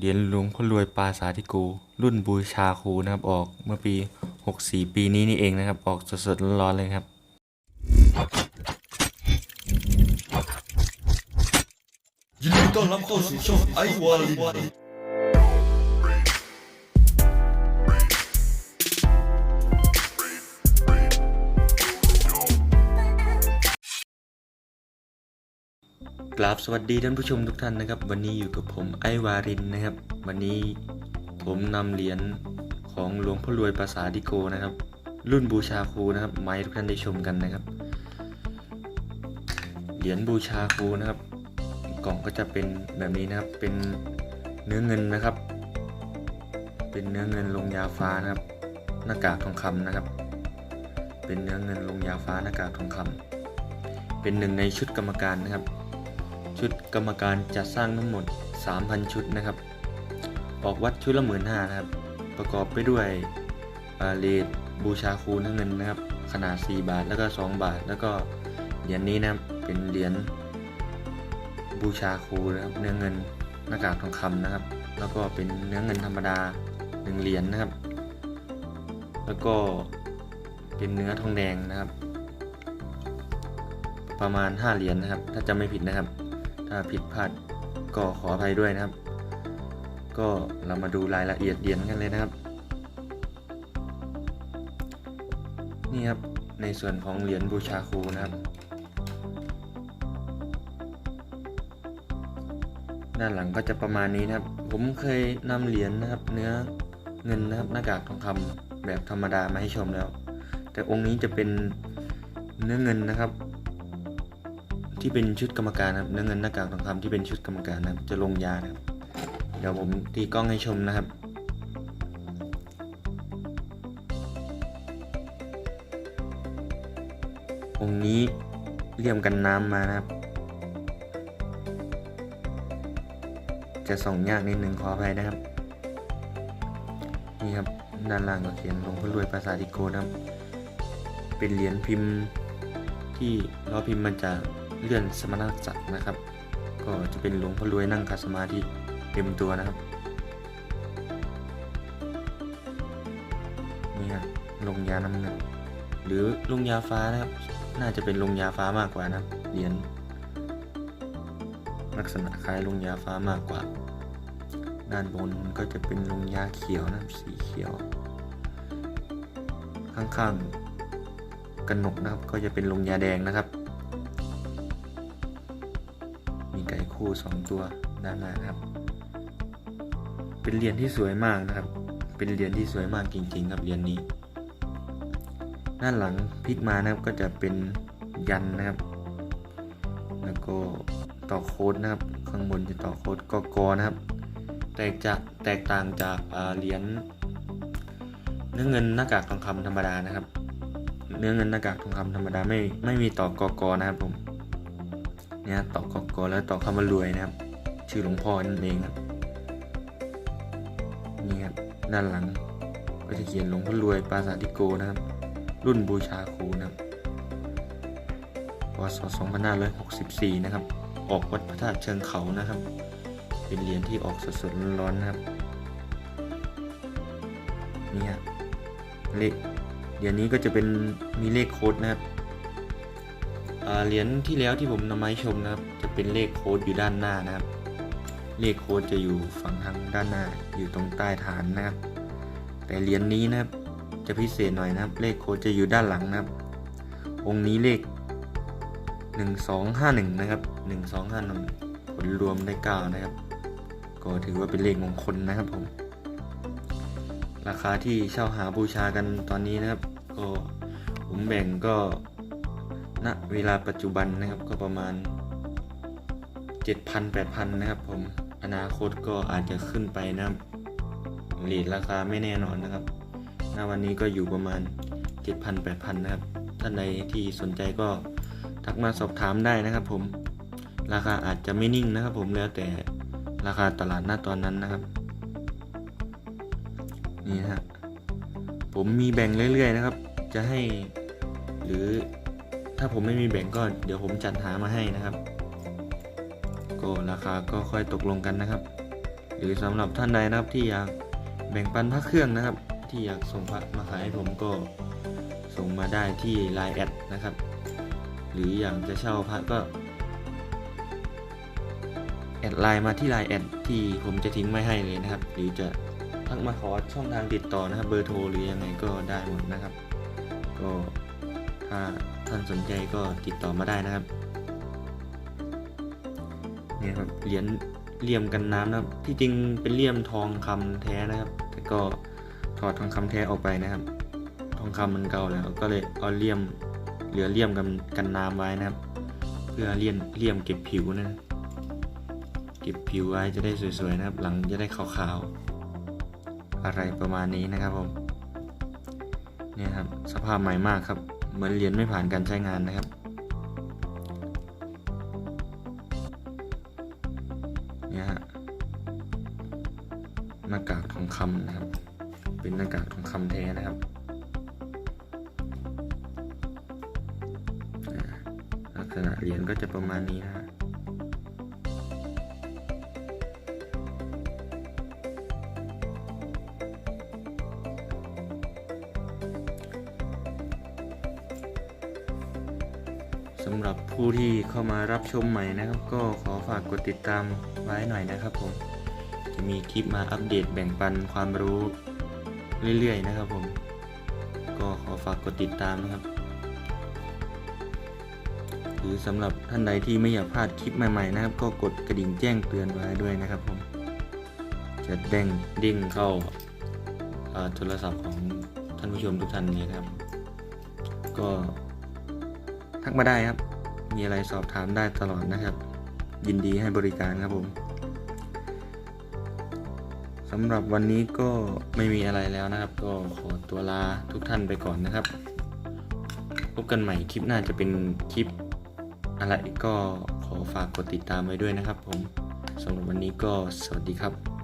เหรียญหลวงพ่อรวยปาสาทธิกู รุ่นบูชาครูนะครับ ออกเมื่อปี 64 ปีนี้นี่เองนะครับ ออกสดๆร้อนๆเลยครับ ยินดีต้อนรับเข้าสู่ช่องไอวาลี กราบสวัสดีท่านผู้ชมทุกท่านนะครับ วันนี้อยู่กับผมไอวารินนะครับ วันนี้ผมนำเหรียญของหลวงพ่อรวยภาษาดิโกนะครับ รุ่นบูชาครูนะครับมาให้ทุกท่านได้ชมกันนะครับเหรียญบูชาครูนะครับ กล่องก็จะเป็นแบบนี้นะครับเป็นเนื้อเงินนะครับ เป็นเนื้อเงินลงยาฟ้านะครับ หน้ากากทองคำนะครับ เป็นเนื้อเงินลงยาฟ้าหน้ากากทองคำเป็นหนึ่งในชุดกรรมการนะครับ ชุดกรรมการจัดสร้างทั้งหมด 3,000 ชุดนะครับ ออกวัดชุดละหมื่นห้านะครับ ประกอบไปด้วยเลดบูชาครูน้ำเงินนะครับ ขนาด 4 บาทแล้วก็ 2 บาท แล้วก็เหรียญนี้นะครับเป็นเหรียญบูชาครูนะครับเนื้อเงินหน้ากากทองคำนะครับ แล้วก็เป็นเนื้อเงินธรรมดา1เหรียญนะครับ แล้วก็เป็นเนื้อทองแดงนะครับ ประมาณ 5 เหรียญนะครับ ถ้าจำไม่ผิดนะครับ ถ้าผิดพลาดก็ขออภัยด้วยนะครับ ก็เรามาดูรายละเอียดเหรียญกันเลยนะครับ นี่ครับในส่วนของเหรียญบูชาครูนะครับ ด้านหลังก็จะประมาณนี้นะครับ ผมเคยนำเหรียญนะครับ เนื้อเงินนะครับหน้ากากทองคำแบบธรรมดามาให้ชมแล้ว แต่องค์นี้จะเป็นเนื้อเงินนะครับ ที่เป็นชุดกรรมการนะครับเนื้อเงินหน้ากากทองคำที่เป็นชุดกรรมการนะครับจะลงยานะครับเดี๋ยวผมตีกล้องให้ชมนะครับองค์นี้เลี่ยมกันน้ำมานะครับ จะส่องยากนิดนึงขออภัยนะครับ นี่ครับด้านล่างก็เขียนหลวงพ่อรวยภาษาดิโกนะครับ เป็นเหรียญพิมพ์ที่เราพิมพ์มาจาก เลื่อนสมณศักดิ์นะครับ ก็จะเป็นหลวงพ่อรวยนั่งคัสมาธิเต็มตัวนะครับนี่ครับลงยาน้ำเงินหรือลงยาฟ้านะครับ น่าจะเป็นลงยาฟ้ามากกว่านะเหรียญลักษณะคล้ายลงยาฟ้ามากกว่า ด้านบนก็จะเป็นลงยาเขียวนะสีเขียว ข้างๆกระหนกนะครับก็จะเป็นลงยาแดงนะครับ ไก่คู่สองตัวด้านหน้านะครับ เป็นเหรียญที่สวยมากนะครับ เป็นเหรียญที่สวยมากจริงๆครับเหรียญนี้ ด้านหลังพลิกมานะครับก็จะเป็นยันนะครับ แล้วก็ต่อโค้ดนะครับ ข้างบนจะต่อโค้ดกกนะครับ แตกจากแตกต่างจากเหรียญเนื้อเงินหน้ากากทองคำธรรมดานะครับ เนื้อเงินหน้ากากทองคำธรรมดาไม่ไม่มีต่อกกนะครับผม เนี่ยต่อกกอแล้วต่อคำว่ารวยนะครับ ชื่อหลวงพ่อนั่นเองครับนี่ครับด้านหลังก็จะเขียนหลวงพ่อรวยปราสาทิโกนะครับ รุ่นบูชาครูนะครับพศ2564 นะครับ ออกวัดพระธาตุเชิงเขานะครับ เป็นเหรียญที่ออกสดๆร้อนๆนะครับนี่ฮะเลขเหรียญนี้ก็จะเป็นมีเลขโค้ดนะครับ เหรียญที่แล้วที่ผมนำมาให้ชมนะครับ จะเป็นเลขโค้ดอยู่ด้านหน้านะครับ เลขโค้ดจะอยู่ฝั่งทางด้านหน้าอยู่ตรงใต้ฐานนะครับ แต่เหรียญนี้นะครับจะพิเศษหน่อยนะครับ เลขโค้ดจะอยู่ด้านหลังนะครับ องค์นี้เลข 1251 นะครับ 1251ผลรวมได้ 9 นะครับ ก็ถือว่าเป็นเลขมงคลนะครับผม ราคาที่เช่าหาบูชากันตอนนี้นะครับ ก็ผมแบ่งก็ ณเวลาปัจจุบันนะครับก็ประมาณ 7,000 8,000 นะครับผมอนาคตก็อาจจะขึ้นไปนะครับเรทราคาไม่แน่นอนนะครับณวันนี้ก็อยู่ประมาณ 7,000 8,000 นะครับ ท่านใดที่สนใจก็ทักมาสอบถามได้นะครับผมราคาอาจจะไม่นิ่งนะครับผมแล้วแต่ราคาตลาดหน้าตอนนั้นนะครับ นี่นะฮะผมมีแบ่งเรื่อยๆนะครับ จะให้หรือ ถ้าผมไม่มีแบ่งก็เดี๋ยวผมจัดหามาให้นะครับ ก็ราคาก็ค่อยตกลงกันนะครับ หรือสำหรับท่านใดนะครับที่อยากแบ่งปันพระเครื่องนะครับ ที่อยากส่งพระมาขายให้ผมก็ส่งมาได้ที่ Line แอดนะครับ หรืออยากจะเช่าพระก็แอดไลน์มาที่ Line แอดที่ผมจะทิ้งไว้ให้เลยนะครับ หรือจะทักมาขอช่องทางติดต่อนะครับ เบอร์โทรหรือยังไงก็ได้หมดนะครับ ก็ถ้า ท่านสนใจก็ติดต่อมาได้นะครับเนี่ยครับเหรียญเหลี่ยมกันน้ำนะครับ ที่จริงเป็นเหลี่ยมทองคำแท้นะครับ แต่ก็ถอดทองคำแท้ออกไปนะครับ ทองคำมันเก่าแล้ว ก็เลยเอาเหลี่ยมเหลือเหลี่ยมกันกันน้ำไว้นะครับ เพื่อเลี่ยนเหลี่ยมเก็บผิวนะ เก็บผิวไว้จะได้สวยๆนะครับ หลังจะได้ขาวๆอะไรประมาณนี้นะครับผมเนี่ยครับสภาพใหม่มากครับ เหมือนเหรียญไม่ผ่านการใช้งานนะครับ เนี่ยฮะหน้ากากทองคำนะครับ เป็นหน้ากากทองคำแท้นะครับลักษณะเหรียญก็จะประมาณนี้นะฮะ สำหรับผู้ที่เข้ามารับชมใหม่นะครับ ก็ขอฝากกดติดตามไว้หน่อยนะครับผม จะมีคลิปมาอัปเดตแบ่งปันความรู้เรื่อยๆนะครับผม ก็ขอฝากกดติดตามนะครับ หรือสำหรับท่านใดที่ไม่อยากพลาดคลิปใหม่ๆนะครับ ก็กดกระดิ่งแจ้งเตือนไว้ด้วยนะครับผม จะเด้งดิ้งเข้าโทรศัพท์ของท่านผู้ชมทุกท่านเลยนะครับ ก็ ทักมาได้ครับ มีอะไรสอบถามได้ตลอดนะครับ ยินดีให้บริการครับผมสำหรับวันนี้ก็ไม่มีอะไรแล้วนะครับ ก็ขอตัวลาทุกท่านไปก่อนนะครับ พบกันใหม่คลิปหน้าจะเป็นคลิปอะไรก็ขอฝากกดติดตามไว้ด้วยนะครับผมสำหรับวันนี้ก็สวัสดีครับ